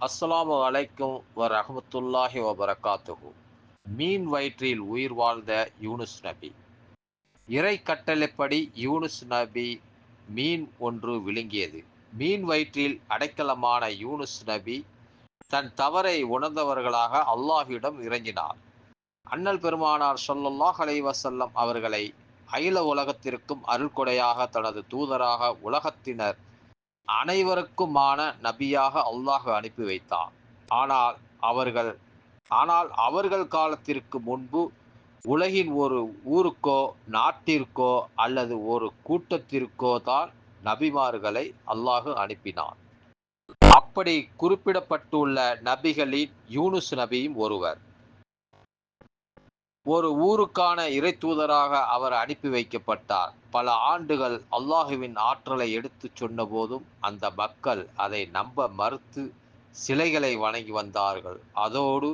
அஸ்லாம் அலைக்கும் வ ரஹமத்துல்லாஹி வபரகாத்துஹு. மீன் வயிற்றில் உயிர் வாழ்ந்த யூனுஸ் நபி. இறை கட்டளைப்படி யூனுஸ் நபி மீன் ஒன்று விழுங்கியது. மீன் வயிற்றில் அடைக்கலமான யூனுஸ் நபி தன் தவறை உணர்ந்தவர்களாக அல்லாஹ்விடம் இறங்கினார். அண்ணல் பெருமானார் சொல்லல்லாஹ் அலைவசல்லம் அவர்களை அகில உலகத்திற்கும் அருள்கொடையாக தனது தூதராக உலகத்தினர் அனைவருக்குமான நபியாக அல்லாஹ் அனுப்பி வைத்தான். ஆனால் அவர்கள் ஆனால் அவர்கள் காலத்திற்கு முன்பு உலகின் ஒரு ஊருக்கோ நாட்டிற்கோ அல்லது ஒரு கூட்டத்திற்கோ தான் நபிமார்களை அல்லாஹு அனுப்பினான். அப்படி குறிப்பிடப்பட்டுள்ள நபிகளில் யூனுஸ் நபியும் ஒருவர். ஒரு ஊருக்கான இறை தூதராக அவர் அனுப்பி வைக்கப்பட்டார். பல ஆண்டுகள் அல்லாஹுவின் ஆற்றலை எடுத்துச் சொன்னபோதும் அந்த மக்கள் அதை நம்ப மறுத்து சிலைகளை வணங்கி வந்தார்கள். அதோடு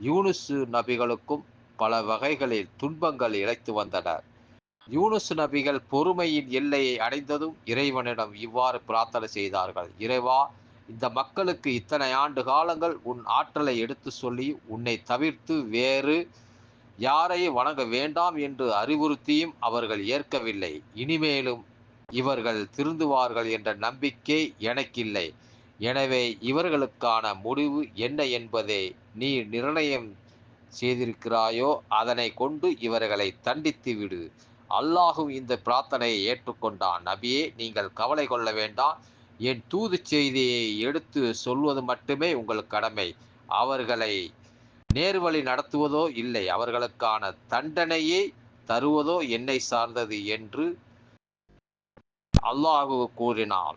யூனுசு நபிகளுக்கும் பல வகைகளில் துன்பங்கள் இழைத்து வந்தனர். யூனுசு நபிகள் பொறுமையின் எல்லையை அடைந்ததும் இறைவனிடம் இவ்வாறு பிரார்த்தனை செய்தார்கள். இறைவா இந்த மக்களுக்கு இத்தனை ஆண்டு காலங்கள் உன் ஆற்றலை எடுத்து சொல்லி உன்னை தவிர்த்து வேறு யாரையும் வணங்க வேண்டாம் என்று அறிவுறுத்தியும் அவர்கள் ஏற்கவில்லை. இனிமேலும் இவர்கள் திருந்துவார்கள் என்ற நம்பிக்கை எனக்கில்லை. எனவே இவர்களுக்கான முடிவு என்ன என்பதை நீ நிர்ணயம் செய்திருக்கிறாயோ அதனை கொண்டு இவர்களை தண்டித்து விடு. அல்லாஹும் இந்த பிரார்த்தனையை ஏற்றுக்கொண்டான். நபியே நீங்கள் கவலை கொள்ள வேண்டாம். என் தூது செய்தியை எடுத்து சொல்வது மட்டுமே உங்கள் கடமை. அவர்களை நேர்வழி நடத்துவதோ இல்லை அவர்களுக்கான தண்டனையை தருவதோ என்னை சார்ந்தது என்று அல்லாஹு கூறினான்.